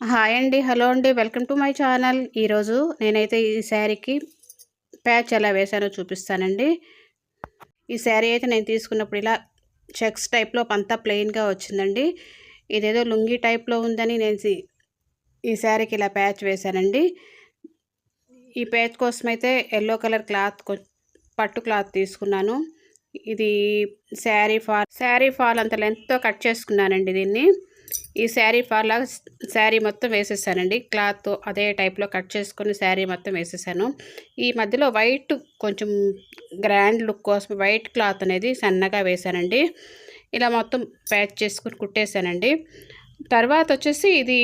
Hi అండి hello అండి welcome to my channel. ఈరోజు నేనైతే ఈ శారీకి ప్యాచ్ ఎలా వేసానో చూపిస్తానండి. ఈ శారీ అయితే నేను తీసుకున్నప్పుడు ఇలా చెక్స్ టైప్లో అంతా ప్లెయిన్గా వచ్చిందండి. ఇదేదో లుంగి టైప్లో ఉందని నేను ఈ శారీకి ఇలా ప్యాచ్ వేశానండి. ఈ ప్యాచ్ కోసం అయితే ఎల్లో కలర్ క్లాత్ పట్టు క్లాత్ తీసుకున్నాను. ఇది శారీ ఫాల్ శారీ ఫాల్ అంత లెంత్తో కట్ చేసుకున్నానండి దీన్ని. ఈ శారీ పార్లా శారీ మొత్తం వేసేసానండి. క్లాత్ అదే టైప్లో కట్ చేసుకొని శారీ మొత్తం వేసేసాను. ఈ మధ్యలో వైట్ కొంచెం గ్రాండ్ లుక్ కోసం వైట్ క్లాత్ అనేది సన్నగా వేసానండి. ఇలా మొత్తం ప్యాచ్ చేసుకుని కుట్టేశానండి తర్వాత వచ్చేసి ఇది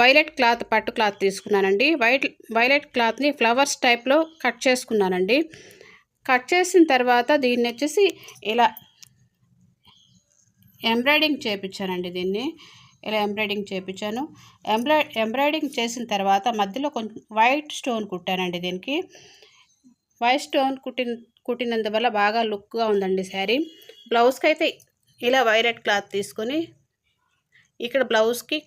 వైలెట్ క్లాత్ పట్టు క్లాత్ తీసుకున్నానండి. వైట్ వైలెట్ క్లాత్ని ఫ్లవర్స్ టైప్లో కట్ చేసుకున్నానండి. కట్ చేసిన తర్వాత దీన్ని వచ్చేసి ఇలా ఎంబ్రాయిడింగ్ చేయించానండి దీన్ని. ఇలా ఎంబ్రాయిడింగ్ చేయించాను ఎంబ్రాయి ఎంబ్రాయిడింగ్ చేసిన తర్వాత మధ్యలో కొంచెం వైట్ స్టోన్ కుట్టానండి దీనికి. వైట్ స్టోన్ కుట్టిన కుట్టినందువల్ల బాగా లుక్గా ఉందండి శారీ. బ్లౌజ్కి అయితే ఇలా వైరెడ్ క్లాత్ తీసుకొని ఇక్కడ బ్లౌజ్కి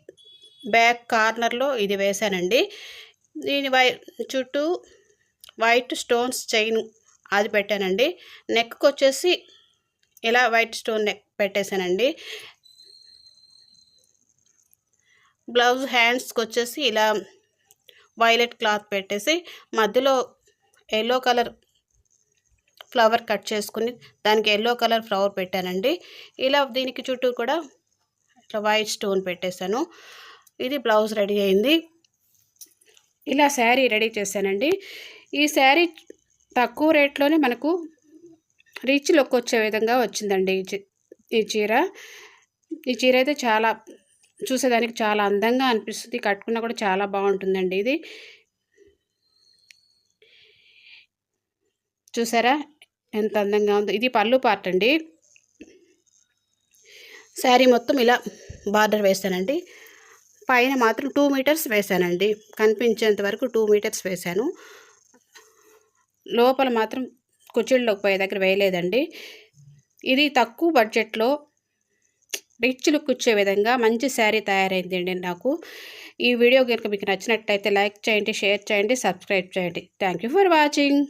బ్యాక్ కార్నర్లో ఇది వేసానండి దీని వై చుట్టూ వైట్ స్టోన్స్ చైన్ అది పెట్టానండి. నెక్కి వచ్చేసి ఇలా వైట్ స్టోన్ నెక్ పెట్టేశానండి? బ్లౌజ్ హ్యాండ్స్కి వచ్చేసి ఇలా వైలెట్ క్లాత్ పెట్టేసి మధ్యలో ఎల్లో కలర్ ఫ్లవర్ కట్ చేసుకుని దానికి ఎల్లో కలర్ ఫ్లవర్ పెట్టానండి. ఇలా దీనికి చుట్టూ కూడా ఇట్లా వైట్ స్టోన్ పెట్టేశాను. ఇది బ్లౌజ్ రెడీ అయింది. ఇలా శారీ రెడీ చేశానండి. ఈ శారీ తక్కువ రేట్లోనే మనకు రిచ్ లుక్ వచ్చే విధంగా వచ్చిందండి ఈ చీర. ఈ చీర అయితే చాలా చూసేదానికి చాలా అందంగా అనిపిస్తుంది. కట్టుకున్నా కూడా చాలా బాగుంటుందండి ఇది. చూసారా? ఎంత అందంగా ఉందో. ఇది పళ్ళు పార్ట్ అండి. శారీ మొత్తం ఇలా బార్డర్ వేసానండి పైన మాత్రం టూ మీటర్స్ వేసానండి కనిపించేంత వరకు టూ మీటర్స్ వేశాను. లోపల మాత్రం కుర్చీల్లోకి పోయే దగ్గర వేయలేదండి. ఇది తక్కువ బడ్జెట్లో రిచ్ లుక్ వచ్చే విధంగా మంచి శారీ తయారైందండి నాకు. ఈ వీడియో కనుక మీకు నచ్చినట్టయితే లైక్ చేయండి షేర్ చేయండి సబ్స్క్రైబ్ చేయండి. Thank for watching.